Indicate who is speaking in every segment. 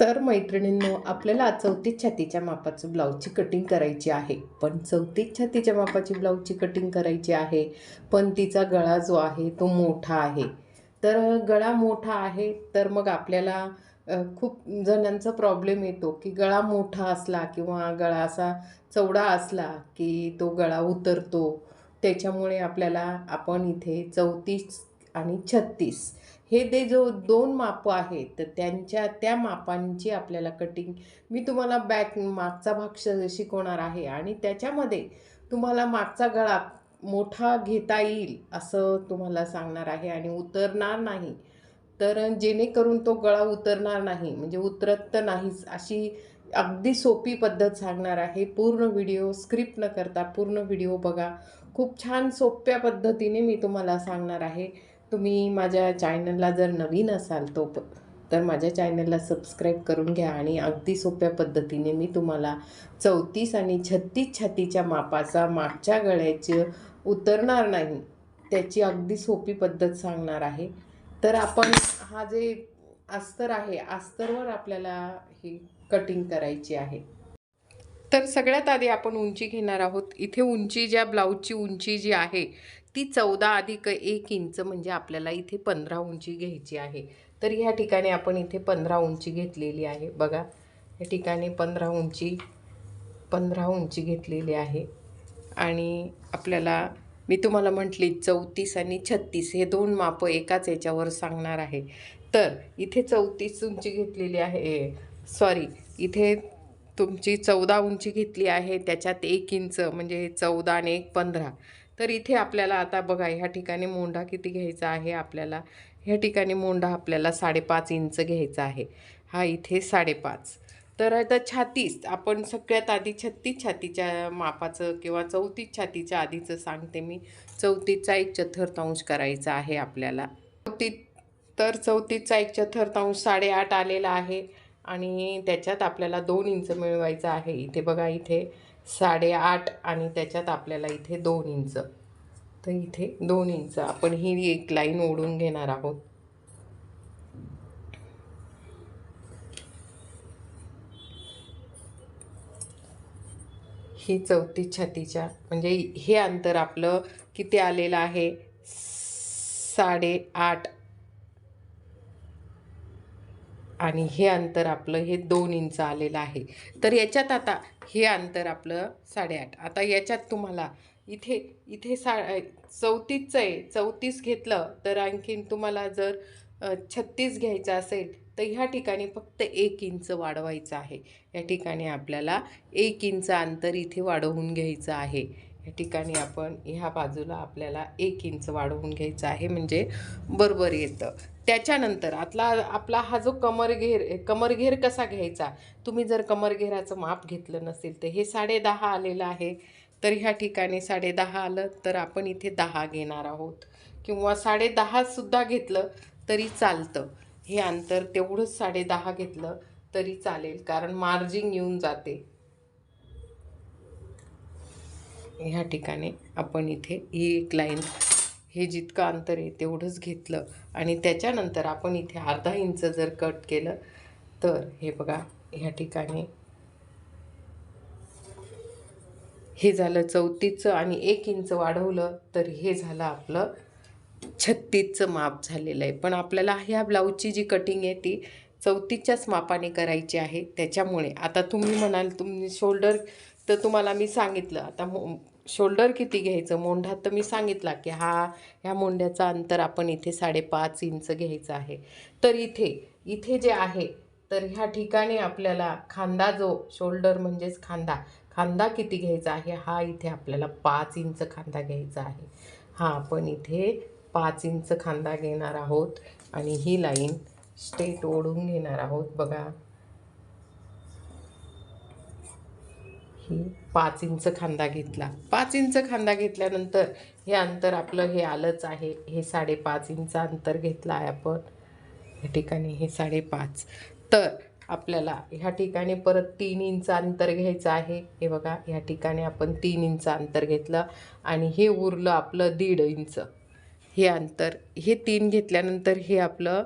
Speaker 1: तर मैत्रिणींनो आपल्याला चौतीस छातीच्या मापाचं ब्लाऊजची कटिंग करायची आहे. पण चौतीस छातीच्या मापाची ब्लाऊजची कटिंग करायची आहे. पण तिचा गळा जो आहे तो मोठा आहे. तर गळा मोठा आहे तर मग आपल्याला खूप जणांचा प्रॉब्लेम येतो की गळा मोठा असला किंवा गळा असा चौडा असला की तो गळा उतरतो. त्याच्यामुळे आपल्याला आपण इथे चौतीस आणि छत्तीस हे ते जो दोन मापं आहेत तर त्यांच्या त्या मापांची आपल्याला कटिंग मी तुम्हाला बॅक मागचा भाग शिकवणार आहे आणि त्याच्यामध्ये तुम्हाला मागचा गळा मोठा घेता येईल असं तुम्हाला सांगणार आहे आणि उतरणार नाही. तर जेणेकरून तो गळा उतरणार नाही म्हणजे उतरत तर नाहीच अशी अगदी सोपी पद्धत सांगणार आहे. पूर्ण व्हिडिओ स्क्रिप्ट न करता पूर्ण व्हिडिओ बघा. खूप छान सोप्या पद्धतीने मी तुम्हाला सांगणार आहे. तुम्ही माझ्या चॅनलला जर नवीन असाल तो प तर माझ्या चॅनलला सबस्क्राईब करून घ्या आणि अगदी सोप्या पद्धतीने मी तुम्हाला चौतीस आणि छत्तीस छातीच्या मापाचा मागच्या गळ्याचे उतरणार नाही त्याची अगदी सोपी पद्धत सांगणार आहे. तर आपण हा जे अस्तर आहे अस्तरवर आपल्याला ही कटिंग करायची आहे. तर सगळ्यात आधी आपण उंची घेणार आहोत. इथे उंची ज्या ब्लाऊजची उंची जी आहे ती चौदा अधिक एक इंच म्हणजे आपल्याला इथे पंधरा उंची घ्यायची आहे. तर ह्या ठिकाणी आपण इथे पंधरा उंची घेतलेली आहे. बघा या ठिकाणी पंधरा उंची पंधरा उंची घेतलेली आहे. आणि आपल्याला मी तुम्हाला म्हटली चौतीस आणि छत्तीस हे दोन मापं एकाच याच्यावर सांगणार आहे. तर इथे चौतीस उंची घेतलेली आहे. सॉरी इथे तुमची चौदा उंची घेतली आहे त्याच्यात एक इंच म्हणजे चौदा आणि एक पंधरा. तर इथे आपल्याला आता बघा ह्या ठिकाणी मोंढा किती घ्यायचा आहे आपल्याला? ह्या ठिकाणी मोंढा आपल्याला साडेपाच इंच घ्यायचा आहे. हा इथे साडेपाच. तर आता छातीस आपण सगळ्यात आधी छत्तीस छातीच्या मापाचं किंवा चौतीस छातीच्या आधीचं सांगते मी. चौतीसचा एक चतुर्थांश करायचा आहे आपल्याला. चौतीस तर चौतीसचा एक चतुर्थांश साडेआठ आलेला आहे. आणि त्याच्यात आपल्याला दोन इंच मिळवायचं आहे. इथे बघा इथे साडेआठ आणि त्याच्यात आपल्याला इथे दोन इंच. तर इथे दोन इंच. आपण ही एक लाईन ओढून घेणार आहोत. ही चौतीस छातीच्या म्हणजे हे अंतर आपलं किती आलेलं आहे? साडेआठ आणि हे अंतर आपलं हे दोन इंच आलेलं आहे. तर याच्यात आता हे अंतर आपलं साडेआठ. आता याच्यात तुम्हाला इथे इथे सा चौतीसचं आहे. चौतीस घेतलं तर आणखीन तुम्हाला जर छत्तीस घ्यायचं असेल तर ह्या ठिकाणी फक्त एक इंच वाढवायचं आहे. या ठिकाणी आपल्याला एक इंच अंतर इथे वाढवून घ्यायचं आहे. ठिकाणी आपण ह्या बाजूला आपल्याला एक इंच वाढवून घ्यायचं आहे म्हणजे बरोबर येतं. त्याच्यानंतर आतला आपला हा जो कमरघेर कमरघेर कसा घ्यायचा? तुम्ही जर कमरघेराचं माप घेतलं नसेल तर हे साडेदहा आलेलं आहे. तर ह्या ठिकाणी साडेदहा आलं तर आपण इथे दहा घेणार आहोत. किंवा साडेदहासुद्धा घेतलं तरी चालतं. हे अंतर तेवढंच साडेदहा घेतलं तरी चालेल कारण मार्जिंग येऊन जाते. ह्या ठिकाणी आपण इथे ही एक लाईन हे जितकं अंतर आहे तेवढंच घेतलं. आणि त्याच्यानंतर आपण इथे अर्धा इंच जर कट केलं तर हे बघा ह्या ठिकाणी हे झालं चौतीसचं आणि एक इंच वाढवलं तर हे झालं आपलं छत्तीसचं माप झालेलं आहे. पण आपल्याला ह्या ब्लाऊजची जी कटिंग आहे ती चौतीसच्याच मापाने करायची आहे. त्याच्यामुळे आता तुम्ही म्हणाल तुम्ही शोल्डर तर तुम्हाला मी सांगितलं. आता मो शोल्डर किती घ्यायचं? मोंढा तर मी सांगितला की हा ह्या मोंढ्याचं अंतर आपण इथे साडेपाच इंच घ्यायचं आहे. तर इथे इथे जे आहे तर ह्या ठिकाणी आपल्याला खांदा जो शोल्डर म्हणजेच खांदा खांदा किती घ्यायचा आहे? हा इथे आपल्याला पाच इंच खांदा घ्यायचा आहे. हा आपण इथे पाच इंच खांदा घेणार आहोत आणि ही लाईन स्टेट ओढून घेणार आहोत. बघा. की पाच इंच खांदा घेतला. पाच इंच खांदा घेतल्यानंतर हे अंतर आपलं हे आलंच आहे. हे साडेपाच इंच अंतर घेतलं आहे आपण. या ठिकाणी हे साडेपाच. तर आपल्याला ह्या ठिकाणी परत तीन इंच अंतर घ्यायचं आहे. हे बघा ह्या ठिकाणी आपण तीन इंच अंतर घेतलं आणि हे उरलं आपलं दीड इंच. हे अंतर हे तीन घेतल्यानंतर हे आपलं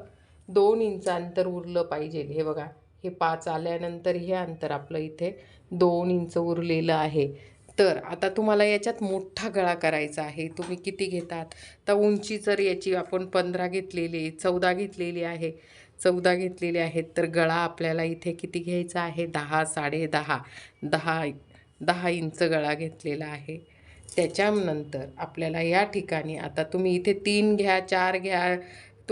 Speaker 1: दोन इंच अंतर उरलं पाहिजे. हे बघा हे पाच आल्यानंतर हे अंतर आपलं इथे दोन इंच उरलेलं आहे. तर आता तुम्हाला याच्यात मोठा गळा करायचा आहे. तुम्ही किती घेतात? तर उंची जर याची आपण पंधरा घेतलेली चौदा घेतलेली आहे चौदा घेतलेली आहेत तर गळा आपल्याला इथे किती घ्यायचा आहे? दहा साडे दहा दहा दहा इंच गळा घेतलेला आहे. त्याच्यानंतर आपल्याला या ठिकाणी आता तुम्ही इथे तीन घ्या चार घ्या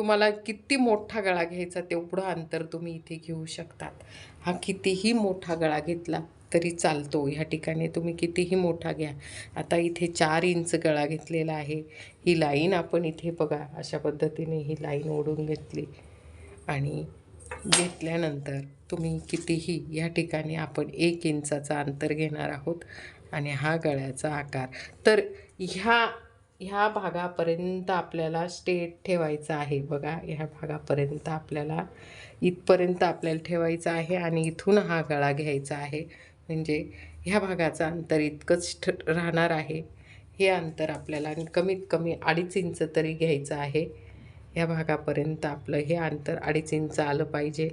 Speaker 1: तुम्हाला किती मोठा गळा घ्यायचा तेवढं अंतर तुम्ही इथे घेऊ शकतात. हा कितीही मोठा गळा घेतला तरी चालतो. ह्या ठिकाणी तुम्ही कितीही मोठा घ्या. आता इथे चार इंच गळा घेतलेला आहे. ही लाईन आपण इथे बघा अशा पद्धतीने ही लाईन ओढून घेतली. आणि घेतल्यानंतर तुम्ही कितीही या ठिकाणी आपण एक इंचाचा अंतर घेणार आहोत आणि हा गळ्याचा आकार. तर ह्या ह्या भागापर्यंत आपल्याला स्टेट ठेवायचं आहे बघा. ह्या भागापर्यंत आपल्याला इथपर्यंत आपल्याला ठेवायचं आहे आणि इथून हा गळा घ्यायचा आहे. म्हणजे ह्या भागाचं अंतर इतकंच ठ राहणार आहे. हे अंतर आपल्याला कमीत कमी अडीच इंच तरी घ्यायचं आहे. ह्या भागापर्यंत आपलं हे अंतर अडीच इंच आलं पाहिजे.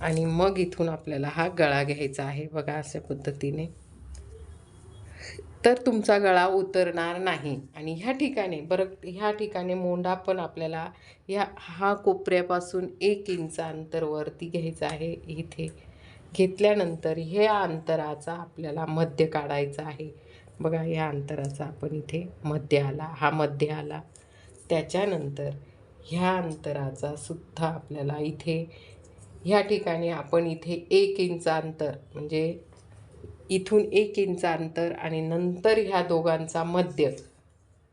Speaker 1: आणि मग इथून आपल्याला हा गळा घ्यायचा आहे बघा अशा पद्धतीने. तर तुमचा गळा उतरणार नाही. आणि ह्या ठिकाणी बरं ह्या ठिकाणी मोंडा पण आपल्याला ह्या हा कोपऱ्यापासून एक इंच अंतर वरती आहे. इथे घेतल्यानंतर ह्या अंतराचा आपल्याला मध्य काढायचा आहे. बघा या अंतराचा आपण इथे मध्य आला हा मध्य आला. त्याच्यानंतर ह्या अंतराचा सुद्धा आपल्याला इथे ह्या ठिकाणी आपण इथे एक इंच अंतर म्हणजे इथून एक इंच अंतर आणि नंतर ह्या दोघांचा मध्य.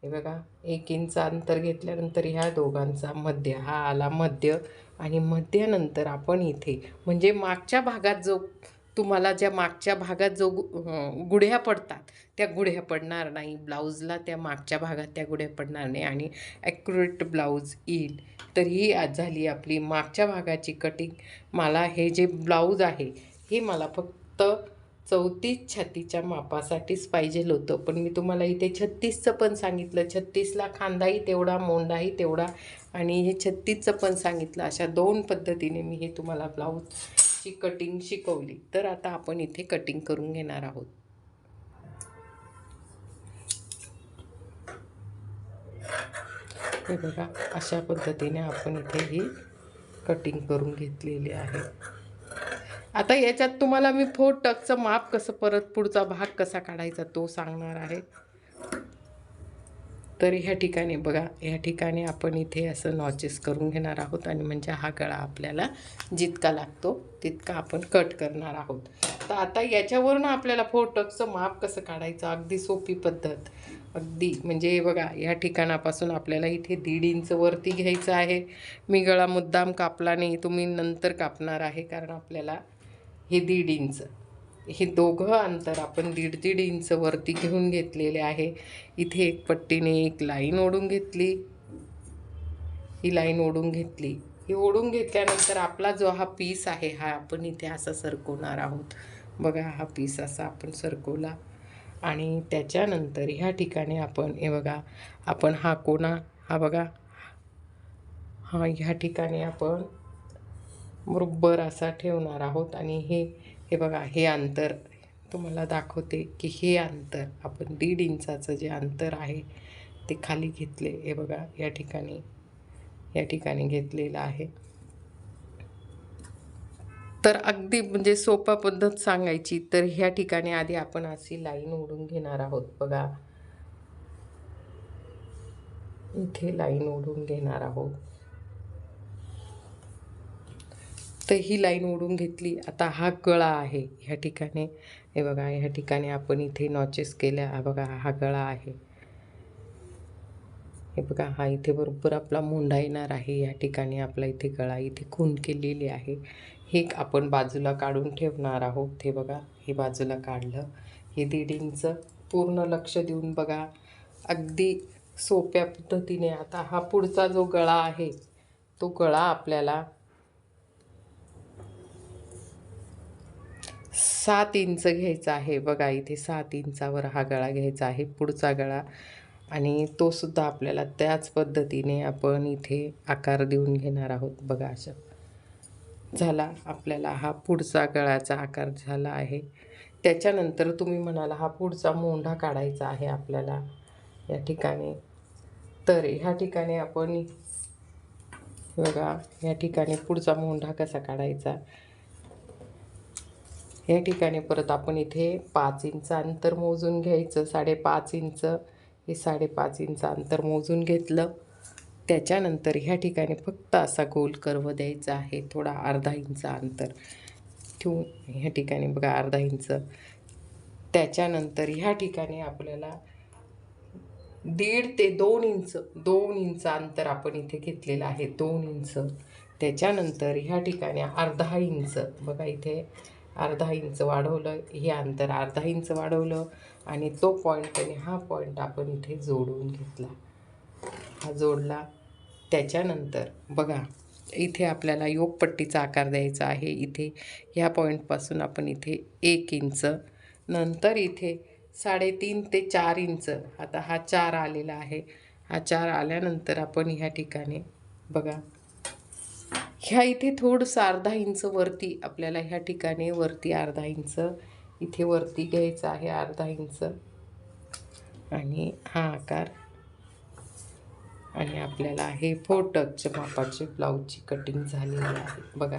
Speaker 1: हे बघा एक इंच अंतर घेतल्यानंतर ह्या दोघांचा मध्य. हा आला मध्य आणि मध्यानंतर आपण इथे म्हणजे मागच्या भागात जो तुम्हाला ज्या मागच्या भागात जो गु- गुढ्या पडतात त्या गुढ्या पडणार नाही. ब्लाऊजला त्या मागच्या भागात त्या गुढ्या पडणार नाही आणि ॲक्युरेट ब्लाऊज येईल. तर ही आज झाली आपली मागच्या भागाची कटिंग मला हे जे ब्लाऊज आहे हे मला फक्त चौतीस छातीच्या मापासाठीच पाहिजे होतं. पण मी तुम्हाला इथे छत्तीसचं पण सांगितलं. छत्तीसला खांदाही तेवढा मोंडाही तेवढा आणि हे छत्तीसचं पण सांगितलं. अशा दोन पद्धतीने मी हे तुम्हाला ब्लाऊजची कटिंग शिकवली. तर आता आपण इथे कटिंग करून घेणार आहोत. हे बघा अशा पद्धतीने आपण इथे ही कटिंग करून घेतलेली आहे. आता याच्यात तुम्हाला मी फोर टकचं माप कसं परत पुढचा भाग कसा काढायचा तो सांगणार आहे. तर ह्या ठिकाणी बघा ह्या ठिकाणी आपण इथे असं नॉचेस करून घेणार आहोत आणि म्हणजे हा गळा आपल्याला जितका लागतो तितका आपण कट करणार आहोत. तर आता याच्यावरून आपल्याला फोर टकचं माप कसं काढायचं अगदी सोपी पद्धत. अगदी म्हणजे बघा या ठिकाणापासून आपल्याला इथे दीड इंच वरती घ्यायचं आहे. मी गळा मुद्दाम कापला नाही तुम्ही नंतर कापणार आहे कारण आपल्याला हे दीड इंच. हे दोघं अंतर आपण दीड दीड इंच वरती घेऊन घेतलेले आहे. इथे एक पट्टीने एक लाईन ओढून घेतली. ही लाईन ओढून घेतली. ही ओढून घेतल्यानंतर आपला जो हा पीस आहे हा आपण इथे असा सरकवणार आहोत. बघा हा पीस असा आपण सरकवला. आणि त्याच्यानंतर ह्या ठिकाणी आपण हे बघा आपण हा कोणा हा बघा हा ह्या ठिकाणी आपण बरोबर असा ठेवणार आहोत. आणि हे हे बघा हे अंतर तुम्हाला दाखवते की हे अंतर आपण दीड इंचाचं जे अंतर आहे ते खाली घेतले हे बघा या ठिकाणी या ठिकाणी घेतलेलं आहे. तर अगदी म्हणजे सोपा पद्धत सांगायची तर ह्या ठिकाणी आधी आपण अशी लाईन ओढून घेणार आहोत. बघा इथे लाईन ओढून घेणार आहोत. तर ही लाईन ओढून घेतली. आता हा गळा आहे. ह्या ठिकाणी हे बघा ह्या ठिकाणी आपण इथे नॉचेस केल्या. बघा हा गळा आहे. हे बघा हा इथे बरोबर आपला मुंडा येणार आहे. या ठिकाणी आपला इथे गळा इथे खून केलेली आहे. हे आपण बाजूला काढून ठेवणार आहोत. हे बघा हे बाजूला काढलं. हे दीड इंच पूर्ण लक्ष देऊन बघा. अगदी सोप्या पद्धतीने आता हा पुढचा जो गळा आहे तो गळा आपल्याला सात इंच घ्यायचा आहे बघा इथे सात इंचावर हा गळा घ्यायचा आहे पुढचा गळा. आणि तो सुद्धा आपल्याला त्याच पद्धतीने आपण इथे आकार देऊन घेणार आहोत बघा अशा झाला आपल्याला हा पुढचा गळाचा आकार झाला आहे. त्याच्यानंतर तुम्ही म्हणाला हा पुढचा मोंढा काढायचा आहे आपल्याला या ठिकाणी. तर ह्या ठिकाणी आपण बघा या ठिकाणी पुढचा मोंढा कसा काढायचा? या ठिकाणी परत आपण इथे पाच इंच अंतर मोजून घ्यायचं. साडेपाच इंच. हे साडेपाच इंच अंतर मोजून घेतलं. त्याच्यानंतर ह्या ठिकाणी फक्त असा गोल कर्व द्यायचा आहे. थोडा अर्धा इंच अंतर ठेवून ह्या ठिकाणी बघा अर्धा इंच. त्याच्यानंतर ह्या ठिकाणी आपल्याला दीड ते दोन इंच दोन इंच अंतर आपण इथे घेतलेलं आहे. दोन इंच. त्याच्यानंतर ह्या ठिकाणी अर्धा इंच. बघा इथे अर्धा इंच वाढवलं हे अंतर अर्धा इंच वाढवलं आणि तो पॉईंट आणि हा पॉईंट आपण इथे जोडून घेतला. हा जोडला. त्याच्यानंतर बघा इथे आपल्याला योगपट्टीचा आकार द्यायचा आहे. इथे ह्या पॉईंटपासून आपण इथे एक इंच नंतर इथे साडेतीन ते चार इंच. आता हा चार आलेला आहे. हा चार आल्यानंतर आपण ह्या ठिकाणी बघा ह्या इथे थोडंसं अर्धा इंच वरती आपल्याला ह्या ठिकाणी वरती अर्धा इंच इथे वरती घ्यायचं आहे अर्धा इंच. आणि हा आकार. आणि आपल्याला हे फोर टचच्या मापाचे ब्लाऊजची कटिंग झालेली आहे. बघा.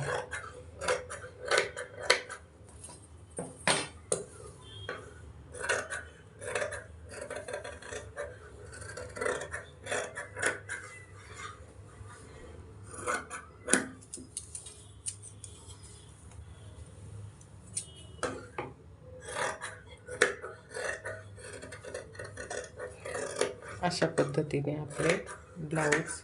Speaker 1: अशा पद्धतीने आपले ब्लाऊज.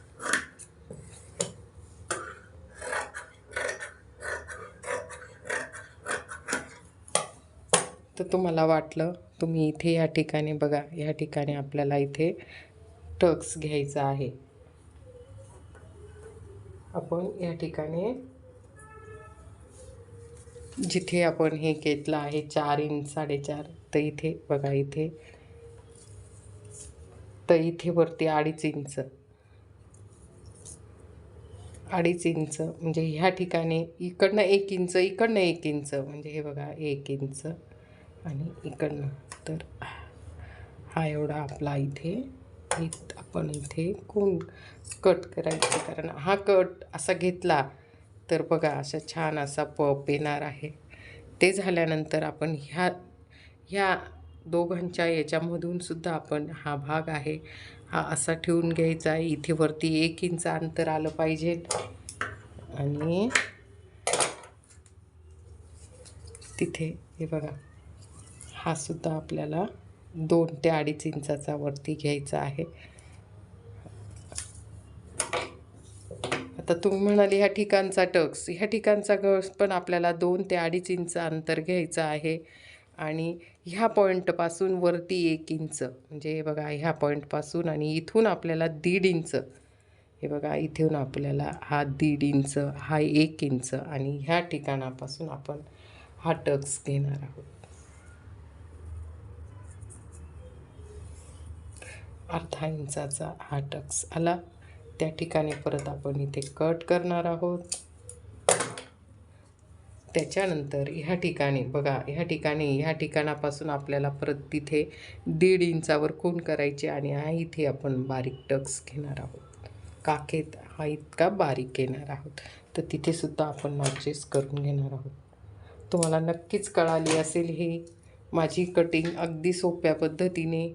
Speaker 1: तर तुम्हाला वाटलं तुम्ही इथे या ठिकाणी बघा या ठिकाणी आपल्याला इथे टक्स घ्यायचा आहे. आपण या ठिकाणी जिथे आपण हे घेतलं आहे चार इंच साडेचार तर इथे बघा इथे तर इथे वरती अडीच इंच. अडीच इंच म्हणजे ह्या ठिकाणी इकडनं एक इंच इकडनं एक इंच म्हणजे हे बघा एक इंच आणि इकडनं. तर हा एवढा आपला इथे इत- आपण इथे कोण कट करायचं? कारण हा कट असा घेतला तर बघा असा छान असा पप येणार आहे. ते झाल्यानंतर आपण ह्या ह्या दोघांच्या याच्यामधून सुद्धा आपण हा भाग आहे. हा असा ठेवून घ्यायचा आहे. इथे वरती एक इंच अंतर आलं पाहिजे. आणि तिथे हे बघा हा सुद्धा आपल्याला दोन ते अडीच इंचाचा वरती घ्यायचा आहे. आता तुम्ही म्हणाली ह्या ठिकाणचा टक्स. ह्या ठिकाणचा गस पण आपल्याला दोन ते अडीच इंच अंतर घ्यायचं आहे. आणि ह्या पॉईंटपासून वरती एक इंच. म्हणजे हे बघा ह्या पॉईंटपासून आणि इथून आपल्याला दीड इंच. हे बघा इथून आपल्याला हा दीड इंच हा एक इंच आणि ह्या ठिकाणापासून आपण हा टक्स घेणार आहोत. अर्धा इंचाचा हा टक्स आला. त्या ठिकाणी परत आपण इथे कट करणार आहोत. त्याच्यानंतर ह्या ठिकाणी बघा ह्या ठिकाणी ह्या ठिकाणापासून आपल्याला परत तिथे दीड इंचावर खून करायचे आणि हा इथे आपण बारीक टक्स घेणार आहोत. काखेत हा इतका बारीक घेणार आहोत. तर तिथेसुद्धा आपण नॉचेस करून घेणार आहोत. तुम्हाला नक्कीच कळाली असेल ही. माझी कटिंग अगदी सोप्या पद्धतीने.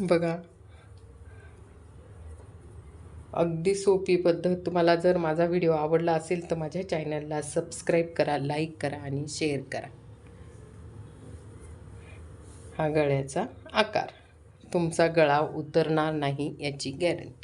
Speaker 1: बघा अगदी सोपी पद्धत. तुम्हाला जर माझा व्हिडिओ आवडला असेल तर माझ्या चॅनलला सबस्क्राईब करा लाईक करा आणि शेअर करा. हा गळ्याचा आकार. तुमचा गळा उतरणार नाही याची गॅरंटी.